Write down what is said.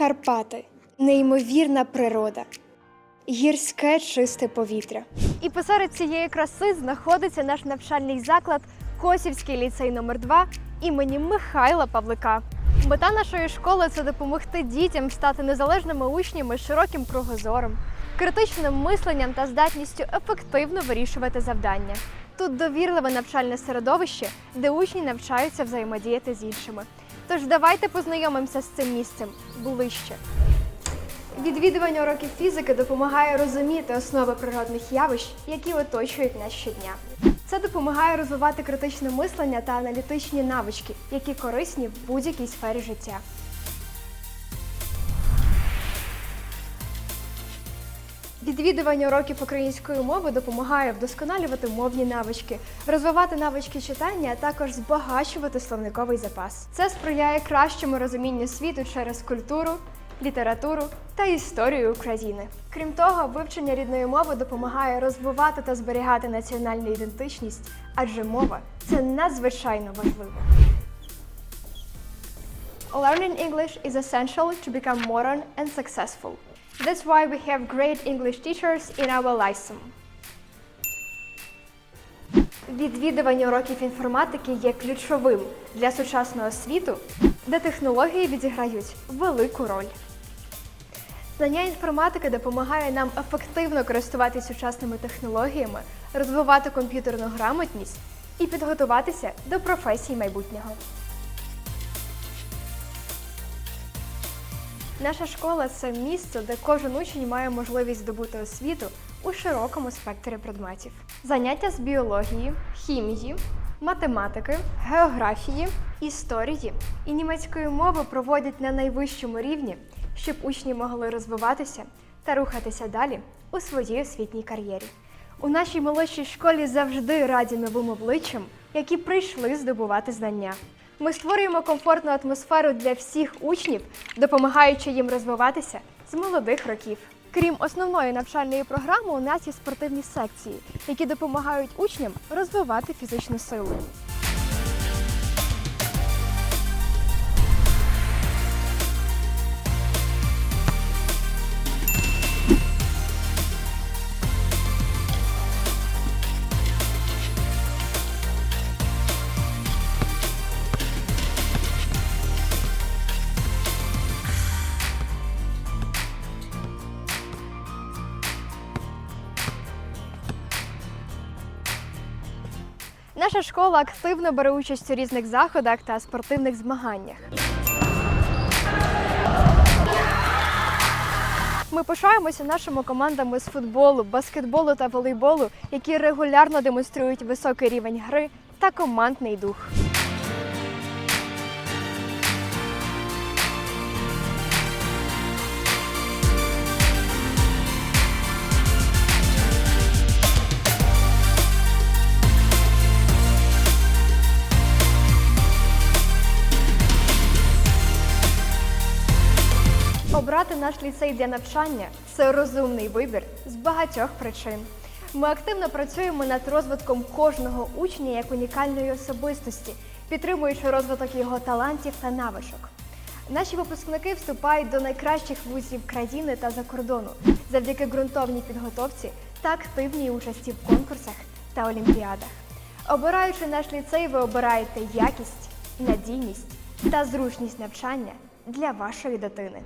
Карпати, неймовірна природа, гірське чисте повітря. І посеред цієї краси знаходиться наш навчальний заклад Косівський ліцей номер 2 імені Михайла Павлика. Мета нашої школи це допомогти дітям стати незалежними учнями широким кругозором, критичним мисленням та здатністю ефективно вирішувати завдання. Тут довірливе навчальне середовище, де учні навчаються взаємодіяти з іншими. Тож давайте познайомимося з цим місцем ближче. Відвідування уроків фізики допомагає розуміти основи природних явищ, які оточують нас щодня. Це допомагає розвивати критичне мислення та аналітичні навички, які корисні в будь-якій сфері життя. Відвідування уроків української мови допомагає вдосконалювати мовні навички, розвивати навички читання, а також збагачувати словниковий запас. Це сприяє кращому розумінню світу через культуру, літературу та історію України. Крім того, вивчення рідної мови допомагає розвивати та зберігати національну ідентичність, адже мова це надзвичайно важливо. Learning English is essential to become modern and successful. That's why we have great English teachers in our lesson. Відвідування уроків інформатики є ключовим для сучасного світу, де технології відіграють велику роль. Знання інформатики допомагає нам ефективно користуватися сучасними технологіями, розвивати комп'ютерну грамотність і підготуватися до професій майбутнього. Наша школа це місце, де кожен учень має можливість здобути освіту у широкому спектрі предметів. Заняття з біології, хімії, математики, географії, історії і німецької мови проводять на найвищому рівні, щоб учні могли розвиватися та рухатися далі у своїй освітній кар'єрі. У нашій молодшій школі завжди раді новим обличчям, які прийшли здобувати знання. Ми створюємо комфортну атмосферу для всіх учнів, допомагаючи їм розвиватися з молодих років. Крім основної навчальної програми, у нас є спортивні секції, які допомагають учням розвивати фізичну силу. Наша школа активно бере участь у різних заходах та спортивних змаганнях. Ми пишаємося нашими командами з футболу, баскетболу та волейболу, які регулярно демонструють високий рівень гри та командний дух. Обрати наш ліцей для навчання це розумний вибір з багатьох причин. Ми активно працюємо над розвитком кожного учня як унікальної особистості, підтримуючи розвиток його талантів та навичок. Наші випускники вступають до найкращих вузів країни та за кордону завдяки ґрунтовній підготовці та активній участі в конкурсах та олімпіадах. Обираючи наш ліцей, ви обираєте якість, надійність та зручність навчання для вашої дитини.